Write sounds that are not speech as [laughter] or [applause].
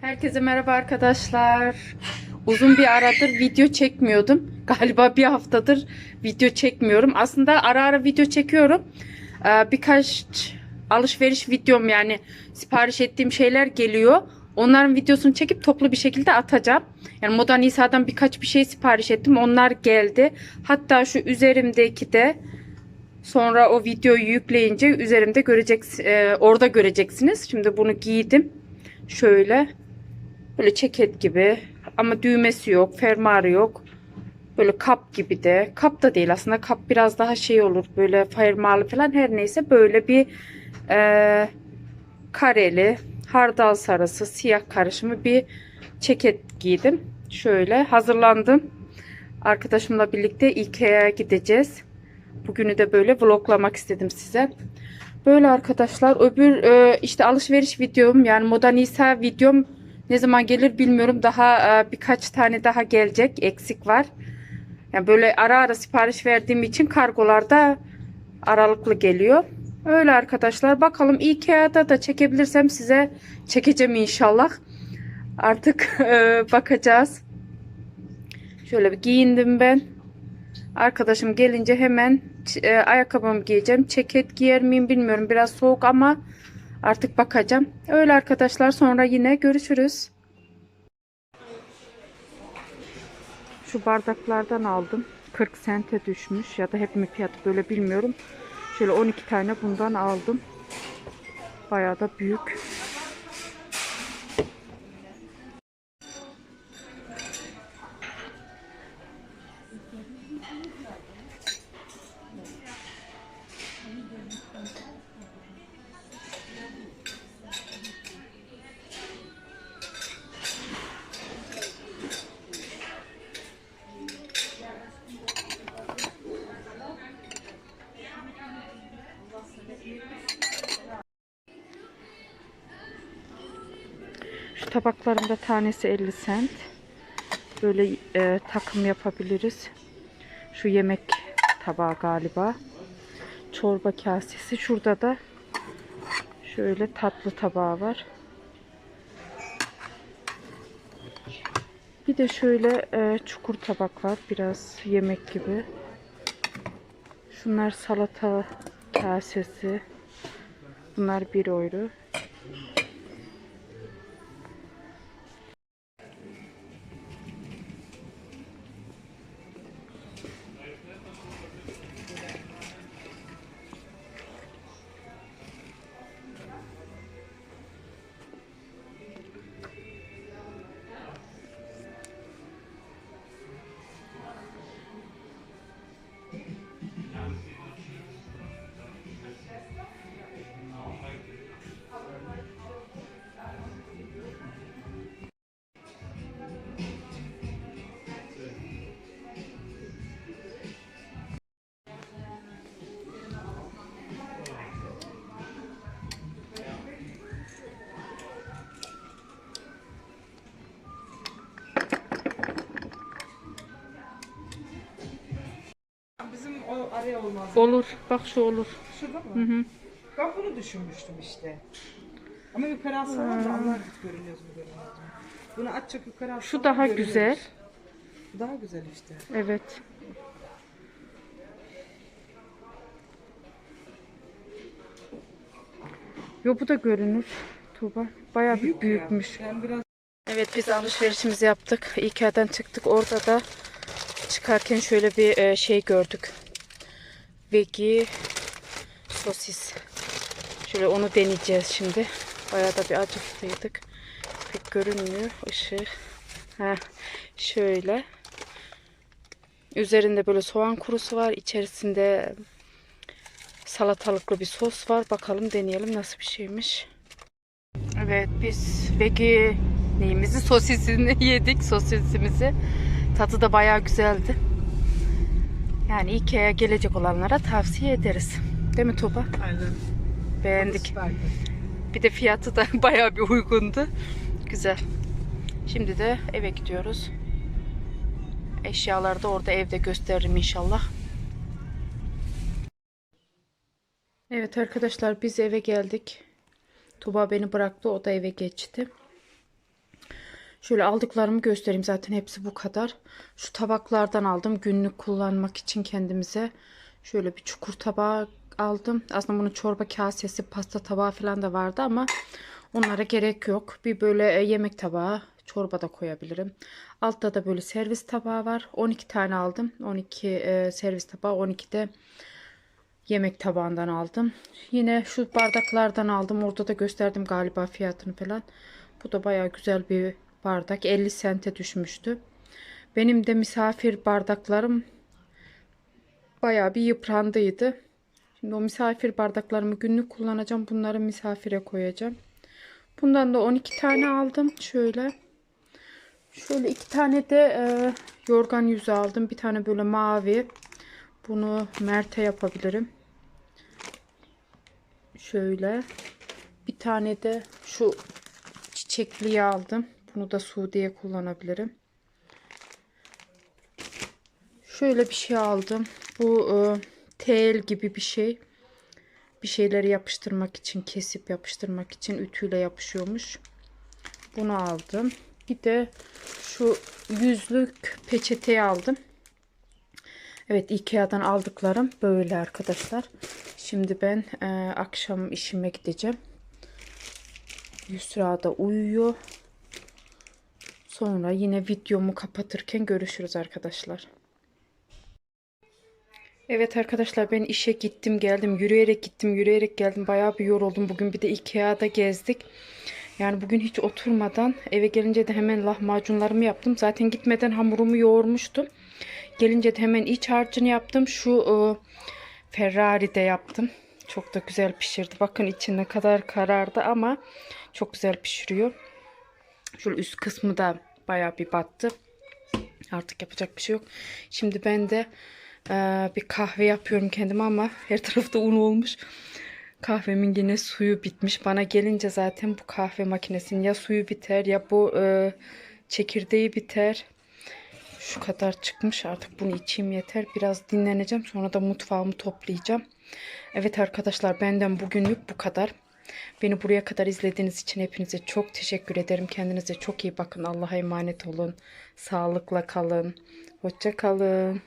Herkese merhaba arkadaşlar. Uzun bir aradır video çekmiyordum. [laughs] Galiba bir haftadır video çekmiyorum. Aslında ara ara video çekiyorum. Ee, birkaç alışveriş videom yani sipariş ettiğim şeyler geliyor. Onların videosunu çekip toplu bir şekilde atacağım. Yani Moda Nisa'dan birkaç bir şey sipariş ettim. Onlar geldi. Hatta şu üzerimdeki de sonra o videoyu yükleyince üzerimde göreceksiniz. orada göreceksiniz. Şimdi bunu giydim. Şöyle böyle ceket gibi ama düğmesi yok, fermuarı yok. Böyle kap gibi de. Kap da değil aslında. Kap biraz daha şey olur. Böyle fermuarlı falan her neyse böyle bir e, kareli, hardal sarısı, siyah karışımı bir ceket giydim. Şöyle hazırlandım. Arkadaşımla birlikte Ikea'ya gideceğiz. Bugünü de böyle vloglamak istedim size. Böyle arkadaşlar öbür e, işte alışveriş videom yani Moda Nisa videom ne zaman gelir bilmiyorum. Daha e, birkaç tane daha gelecek. Eksik var. Yani böyle ara ara sipariş verdiğim için kargolarda aralıklı geliyor. Öyle arkadaşlar. Bakalım Ikea'da da çekebilirsem size çekeceğim inşallah. Artık [laughs] e, bakacağız. Şöyle bir giyindim ben. Arkadaşım gelince hemen e, ayakkabımı giyeceğim. Ceket giyer miyim bilmiyorum. Biraz soğuk ama artık bakacağım. Öyle arkadaşlar sonra yine görüşürüz. Şu bardaklardan aldım. 40 sente düşmüş ya da hep mi fiyatı böyle bilmiyorum. Şöyle 12 tane bundan aldım. Bayağı da büyük. Şu tabakların da tanesi 50 cent. Böyle e, takım yapabiliriz. Şu yemek tabağı galiba. Çorba kasesi. Şurada da şöyle tatlı tabağı var. Bir de şöyle e, çukur tabak var. Biraz yemek gibi. Şunlar salata kasesi. Bunlar 1 euro. Araya olmaz. Olur. Bak şu olur. Şurada mı? Hı hı. Ben bunu düşünmüştüm işte. Ama yukarı alsana da Allah görünüyoruz mu görünüyoruz mu? Bunu açacak yukarı alsana Şu daha görünüyoruz. güzel. Bu daha güzel işte. Evet. Yo bu da görünür. Tuğba. Bayağı bir Büyük büyükmüş. Ya. Biraz Evet biz alışverişimizi yaptık. Ikea'dan çıktık. Orada da çıkarken şöyle bir e, şey gördük. Vegi sosis. Şöyle onu deneyeceğiz şimdi. Bayağı da bir acıktıydık. Pek görünmüyor ışığı. Ha, şöyle. Üzerinde böyle soğan kurusu var. İçerisinde salatalıklı bir sos var. Bakalım deneyelim nasıl bir şeymiş. Evet biz vegi neyimizi sosisini [laughs] yedik sosisimizi. Tadı da bayağı güzeldi. Yani Ikea'ya gelecek olanlara tavsiye ederiz. Değil mi Tuba? aynen. Beğendik. Bir de fiyatı da [laughs] bayağı bir uygundu. Güzel. Şimdi de eve gidiyoruz. Eşyaları da orada evde gösteririm inşallah. Evet arkadaşlar biz eve geldik. Tuba beni bıraktı o da eve geçti. Şöyle aldıklarımı göstereyim. Zaten hepsi bu kadar. Şu tabaklardan aldım. Günlük kullanmak için kendimize. Şöyle bir çukur tabağı aldım. Aslında bunun çorba kasesi, pasta tabağı falan da vardı ama onlara gerek yok. Bir böyle e, yemek tabağı, çorba da koyabilirim. Altta da böyle servis tabağı var. 12 tane aldım. 12 e, servis tabağı, 12 de yemek tabağından aldım. Yine şu bardaklardan aldım. Orada da gösterdim galiba fiyatını falan. Bu da baya güzel bir bardak. 50 sente düşmüştü. Benim de misafir bardaklarım baya bir yıprandıydı. Şimdi o misafir bardaklarımı günlük kullanacağım. Bunları misafire koyacağım. Bundan da 12 tane aldım. Şöyle. Şöyle iki tane de e, yorgan yüzü aldım. Bir tane böyle mavi. Bunu Mert'e yapabilirim. Şöyle. Bir tane de şu çiçekliyi aldım. Bunu da Suudi'ye kullanabilirim. Şöyle bir şey aldım. Bu e, tel gibi bir şey. Bir şeyleri yapıştırmak için, kesip yapıştırmak için ütüyle yapışıyormuş. Bunu aldım. Bir de şu yüzlük peçeteyi aldım. Evet Ikea'dan aldıklarım böyle arkadaşlar. Şimdi ben e, akşam işime gideceğim. Yusra da uyuyor. Sonra yine videomu kapatırken görüşürüz arkadaşlar. Evet arkadaşlar ben işe gittim geldim. Yürüyerek gittim yürüyerek geldim. Bayağı bir yoruldum. Bugün bir de Ikea'da gezdik. Yani bugün hiç oturmadan eve gelince de hemen lahmacunlarımı yaptım. Zaten gitmeden hamurumu yoğurmuştum. Gelince de hemen iç harcını yaptım. Şu e, Ferrari'de yaptım. Çok da güzel pişirdi. Bakın içi ne kadar karardı ama çok güzel pişiriyor. Şöyle üst kısmı da bayağı bir battı. Artık yapacak bir şey yok. Şimdi ben de e, bir kahve yapıyorum kendime ama her tarafta un olmuş. Kahvemin yine suyu bitmiş. Bana gelince zaten bu kahve makinesinin ya suyu biter ya bu e, çekirdeği biter. Şu kadar çıkmış artık bunu içeyim yeter. Biraz dinleneceğim sonra da mutfağımı toplayacağım. Evet arkadaşlar benden bugünlük bu kadar. Beni buraya kadar izlediğiniz için hepinize çok teşekkür ederim. Kendinize çok iyi bakın. Allah'a emanet olun. Sağlıkla kalın. Hoşça kalın.